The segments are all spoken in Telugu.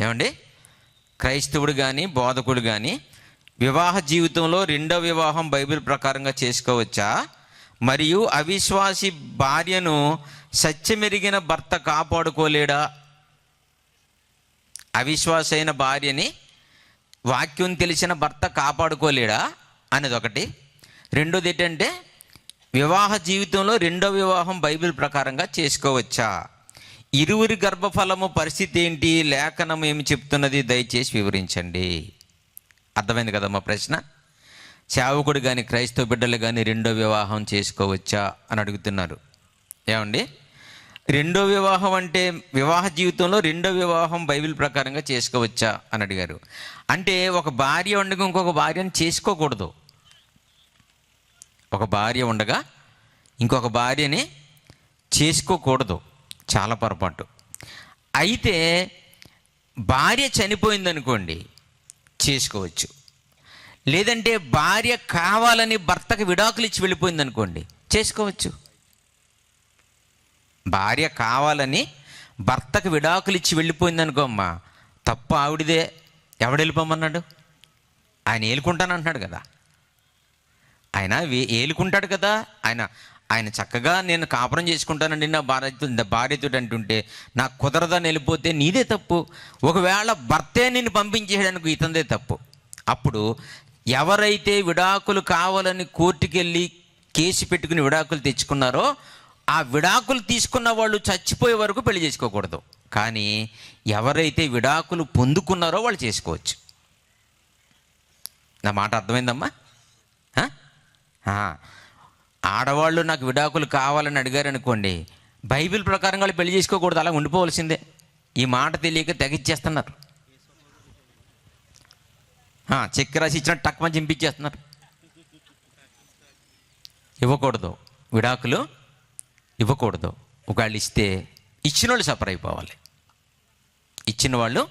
ఏమండి? క్రైస్తవుడు కానీ బోధకుడు కానీ వివాహ జీవితంలో రెండో వివాహం బైబిల్ ప్రకారంగా చేసుకోవచ్చా? మరియు అవిశ్వాసి భార్యను సత్యమెరిగిన భర్త కాపాడుకోలేడా? అవిశ్వాస అయిన భార్యని వాక్యం తెలిసిన భర్త కాపాడుకోలేడా? అనేది ఒకటి రెండోది ఏంటంటే వివాహ జీవితంలో రెండో వివాహం బైబిల్ ప్రకారంగా చేసుకోవచ్చా? ఇరువురి గర్భఫలము పరిస్థితి ఏంటి? లేఖనం ఏమి చెప్తున్నది? దయచేసి వివరించండి. అర్థమైంది కదా మా ప్రశ్న? సేవకుడు కానీ క్రైస్తవ బిడ్డలు కానీ రెండో వివాహం చేసుకోవచ్చా అని అడుగుతున్నారు. ఏమండి? రెండో వివాహం అంటే వివాహ జీవితంలో రెండో వివాహం బైబిల్ ప్రకారంగా చేసుకోవచ్చా అని అడిగారు. అంటే ఒక భార్య ఉండగా ఇంకొక భార్యను చేసుకోకూడదు. ఒక భార్య ఉండగా ఇంకొక భార్యని చేసుకోకూడదు. చాలా పొరపాటు. అయితే భార్య చనిపోయిందనుకోండి చేసుకోవచ్చు. లేదంటే భార్య కావాలని భర్తకు విడాకులు ఇచ్చి వెళ్ళిపోయిందనుకోండి చేసుకోవచ్చు. భార్య కావాలని భర్తకు విడాకులు ఇచ్చి వెళ్ళిపోయిందనుకో అమ్మా తప్పు ఆవిడిదే ఎవడు వెళ్ళిపోమన్నాడు? ఆయన ఏలుకుంటానంటున్నాడు కదా. ఆయన వే- ఏలుకుంటాడు కదా ఆయన ఆయన చక్కగా నేను కాపురం చేసుకుంటానండి నా భార్యతో భార్యతో అంటుంటే నాకు కుదరదని వెళ్ళిపోతే నీదే తప్పు. ఒకవేళ భర్తే నిన్ను పంపించేయడానికి ఇతందే తప్పు. అప్పుడు ఎవరైతే విడాకులు కావాలని కోర్టుకెళ్ళి కేసు పెట్టుకుని విడాకులు తెచ్చుకున్నారో ఆ విడాకులు తీసుకున్న వాళ్ళు చచ్చిపోయే వరకు పెళ్ళి చేసుకోకూడదు. కానీ ఎవరైతే విడాకులు పొందుకున్నారో వాళ్ళు చేసుకోవచ్చు. నా మాట అర్థమైందమ్మా? ఆడవాళ్ళు నాకు విడాకులు కావాలని అడిగారు అనుకోండి బైబిల్ ప్రకారం వాళ్ళు పెళ్ళి చేసుకోకూడదు అలా ఉండిపోవలసిందే. ఈ మాట తెలియక తెగిచ్చేస్తున్నారు. ఆ, చెక్ రాసి ఇచ్చిన టక్మ చింపించేస్తున్నారు. ఇవ్వకూడదు. విడాకులు ఇవ్వకూడదు. ఒకవేళ ఇస్తే ఇచ్చిన వాళ్ళు సఫర్ అయిపోవాలి. ఇచ్చిన వాళ్ళు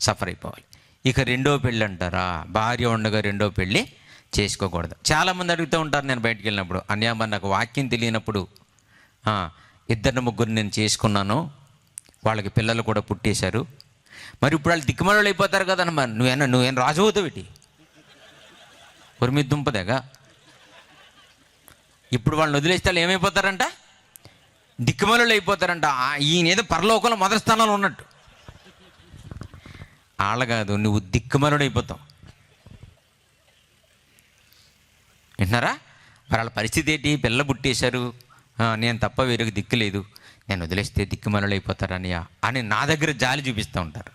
సఫర్ అయిపోవాలి. ఇక రెండో పెళ్ళి అంటారా భార్య ఉండగా రెండో పెళ్ళి చేసుకోకూడదు. చాలామంది అడుగుతూ ఉంటారు నేను బయటికి వెళ్ళినప్పుడు అన్యామ నాకు వాక్యం తెలియనప్పుడు ఇద్దరిని ముగ్గురు నేను చేసుకున్నాను వాళ్ళకి పిల్లలు కూడా పుట్టేశారు. మరి ఇప్పుడు వాళ్ళు దిక్కుమలు అయిపోతారు కదా మరి నువ్వేనా నువ్వేం రాజవుతావిటి అవుతావు ఇటు? ఉరిమి దుంపదేగా? ఇప్పుడు వాళ్ళని వదిలేస్తే వాళ్ళు ఏమైపోతారంట? దిక్కుమలు అయిపోతారంట. ఈయన ఏదో పరలోకంలో మొదటి స్థానంలో ఉన్నట్టు. వాళ్ళ కాదు నువ్వు దిక్కుమలుడు అయిపోతావు. విన్నారా వాళ్ళ పరిస్థితి ఏంటి? పిల్ల పుట్టేశారు. నేను తప్ప వేరొక దిక్కు లేదు. నేను వదిలేస్తే దిక్కుమలుడు అని నా దగ్గర జాలి చూపిస్తూ ఉంటారు.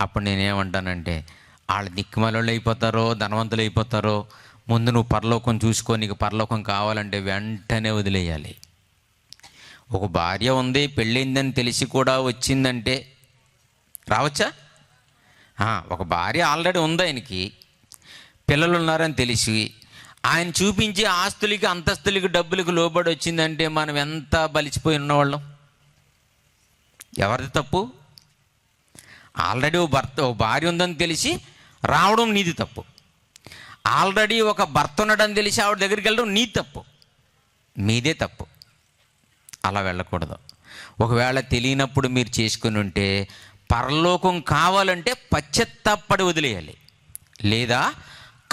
అప్పుడు నేనేమంటానంటే వాళ్ళు దిక్కుమలలు అయిపోతారో ధనవంతులు అయిపోతారో ముందు నువ్వు పరలోకం చూసుకో నీకు పరలోకం కావాలంటే వెంటనే వదిలేయాలి. ఒక భార్య ఉంది పెళ్ళైందని తెలిసి కూడా వచ్చిందంటే రావచ్చా? ఒక భార్య ఆల్రెడీ ఉంది ఆయనకి. పిల్లలు ఉన్నారని తెలిసి ఆయన చూపించే ఆస్తులకి అంతస్తులకి డబ్బులకి లోబడి వచ్చిందంటే మనం ఎంత బలిచిపోయి ఉన్నవాళ్ళం? ఎవరిది తప్పు? ఆల్రెడీ ఓ భర్త ఓ భార్య ఉందని తెలిసి రావడం నీది తప్పు. ఆల్రెడీ ఒక భర్త ఉన్నాడని తెలిసి ఆవిడ దగ్గరికి వెళ్ళడం నీ తప్పు. మీదే తప్పు. అలా వెళ్ళకూడదు. ఒకవేళ తెలియనప్పుడు మీరు చేసుకుని ఉంటే పరలోకం కావాలంటే పశ్చత్తాపడి వదిలేయాలి. లేదా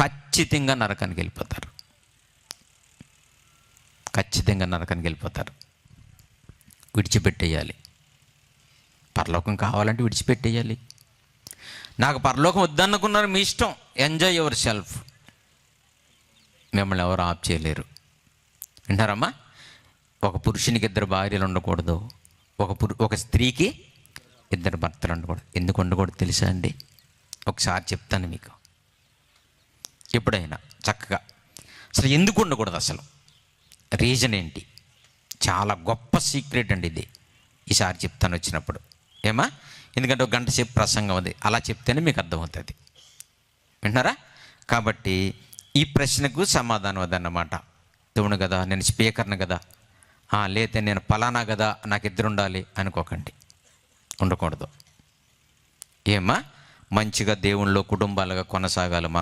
ఖచ్చితంగా నరకానికి వెళ్ళిపోతారు. ఖచ్చితంగా నరకానికి వెళ్ళిపోతారు. విడిచిపెట్టేయాలి. పరలోకం కావాలంటే విడిచిపెట్టేయాలి. నాకు పరలోకం వద్దనుకున్నారు మీ ఇష్టం. ఎంజాయ్ యువర్ సెల్ఫ్ మిమ్మల్ని ఎవరు ఆప్ చేయలేరు. వింటారమ్మా ఒక పురుషునికి ఇద్దరు భార్యలు ఉండకూడదు. ఒక పురు ఒక స్త్రీకి ఇద్దరు భర్తలు ఉండకూడదు. ఎందుకు ఉండకూడదు తెలుసా అండి? ఒకసారి చెప్తాను మీకు. ఎప్పుడైనా చక్కగా. అసలు ఎందుకు ఉండకూడదు అసలు? రీజన్ ఏంటి? చాలా గొప్ప సీక్రెట్ అండి ఇది. ఈసారి చెప్తాను వచ్చినప్పుడు. ఏమా? ఎందుకంటే ఒక గంట సేపు ప్రసంగం ఉంది అలా చెప్తేనే మీకు అర్థమవుతుంది. వింటున్నారా? కాబట్టి ఈ ప్రశ్నకు సమాధానం అదన్నమాట. దేవుడు కదా నేను స్పీకర్ని కదా. లేతే నేను పలానా కదా నాకు ఇద్దరు ఉండాలి అనుకోకండి. ఉండకూడదు. ఏమా? మంచిగా దేవుళ్ళలో కుటుంబాలుగా కొనసాగాలి మనం.